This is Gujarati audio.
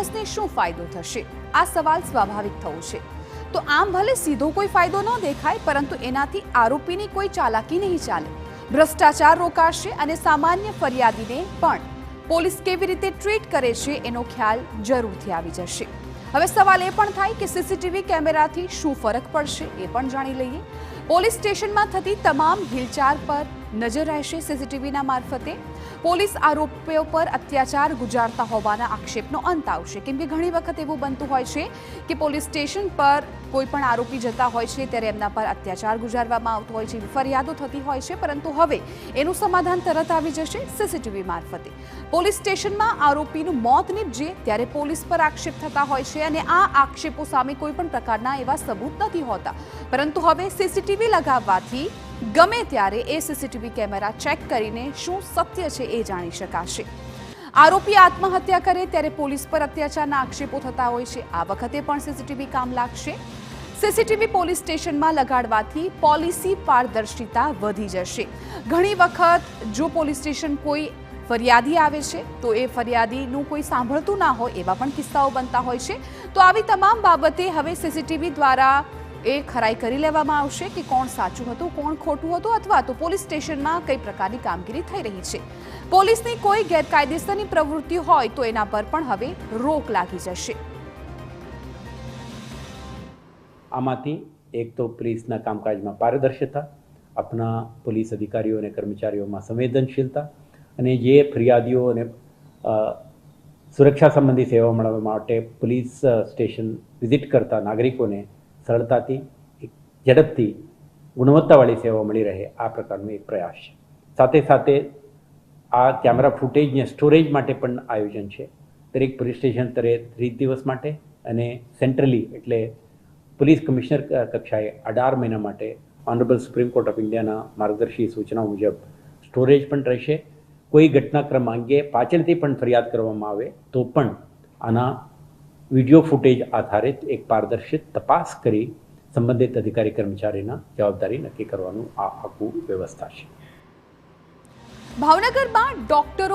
માણસને શું ફાયદો થશે? આ સવાલ સ્વાભાવિક થવો છે. તો આમ ભલે સીધો કોઈ ફાયદો ન દેખાય, પરંતુ એનાથી આરોપીની કોઈ ચાલાકી નહીં ચાલે. ભ્રષ્ટાચાર રોકાશે અને સામાન્ય ફરિયાદીને પણ. પોલીસ કેવી રીતે ટ્રીટ કરે છે એનો ખ્યાલ જરૂરથી આવી જશે. હવે સવાલ એ પણ થાય કે સીસીટીવી કેમેરાથી શું ફરક પડશે એ પણ જાણી લઈએ. પોલીસ સ્ટેશનમાં થતી તમામ હિલચાર પર નજર રહેશે સીસીટીવીના મારફતે. પોલીસ આરોપીઓ પર અત્યાચાર ગુજારતા હોવાના આક્ષેપનો અંત આવશે. કેમ કે ઘણી વખત એવું બનતું હોય છે કે પોલીસ સ્ટેશન પર કોઈ પણ આરોપી જતા હોય છે ત્યારે એમના પર અત્યાચાર ગુજારવામાં આવતો હોય છે ફરિયાદો થતી હોય છે. પરંતુ હવે એનું સમાધાન તરત આવી જશે સીસીટીવી મારફતે. પોલીસ સ્ટેશનમાં આરોપીનું મોત નીપજે ત્યારે પોલીસ પર આક્ષેપ થતા હોય છે અને આ આક્ષેપો સામે કોઈ પણ પ્રકારના એવા સબૂત નથી હોતા. પરંતુ હવે સીસીટીવી લગાવવાથી ગમે ત્યારે એ સીસીટીવી કેમેરા ચેક કરીને શું સત્ય છે એ જાણી શકાશે. આરોપી આત્મહત્યા કરે ત્યારે પોલીસ પર અત્યાચારના આક્ષેપો થતા હોય છે. આ વખતે પણ સીસીટીવી કામ લાગશે. સીસીટીવી પોલીસ સ્ટેશનમાં લગાડવાથી પોલિસી પારદર્શિતા વધી જશે. ઘણી વખત જો પોલીસ સ્ટેશન કોઈ ફરિયાદી આવે છે, તો એ ફરિયાદીનું કોઈ સાંભળતું ના હોય એવા પણ કિસ્સાઓ બનતા હોય છે. તો આવી તમામ બાબતે હવે સીસીટીવી દ્વારા એ ખરાઈ કરી લેવામાં આવશે કે કોણ સાચું હતું, કોણ ખોટું હતું અથવા તો પોલીસ સ્ટેશનમાં કઈ પ્રકારની કામગીરી થઈ રહી છે. પોલીસની કોઈ ગેરકાયદેસરની પ્રવૃત્તિ હોય તો એના પર પણ હવે રોક લાગી જશે. આમાંથી એક તો પોલીસના કામકાજમાં પારદર્શિતા આપણા પોલીસ અધિકારીઓ અને કર્મચારીઓમાં સંવેદનશીલતા અને જે ફરિયાદીઓ અને સુરક્ષા સંબંધી સેવા મળવા માટે પોલીસ સ્ટેશન વિઝિટ કરતા નાગરિકોને સરળતાથી ઝડપથી ગુણવત્તાવાળી સેવા મળી રહે, આ પ્રકારનો એક પ્રયાસ છે. સાથે સાથે આ કેમેરા ફૂટેજને સ્ટોરેજ માટે પણ આયોજન છે. દરેક પોલીસ સ્ટેશન તરે ત્રીસ દિવસ માટે અને સેન્ટ્રલી એટલે પોલીસ કમિશનર કક્ષાએ અઢાર મહિના માટે ઓનરેબલ સુપ્રીમ કોર્ટ ઓફ ઇન્ડિયાના માર્ગદર્શી સૂચના મુજબ સ્ટોરેજ પણ રહેશે. કોઈ ઘટનાક્રમ અંગે પાછળથી પણ ફરિયાદ કરવામાં આવે તો પણ આના વીડિયો ફૂટેજ આધારિત એક પારદર્શિત તપાસ કરી સંબંધિત અધિકારી કર્મચારીના જવાબદારી નક્કી કરવાનું આ આખું વ્યવસ્થા છે. ભાવનગરમાં ડોક્ટરો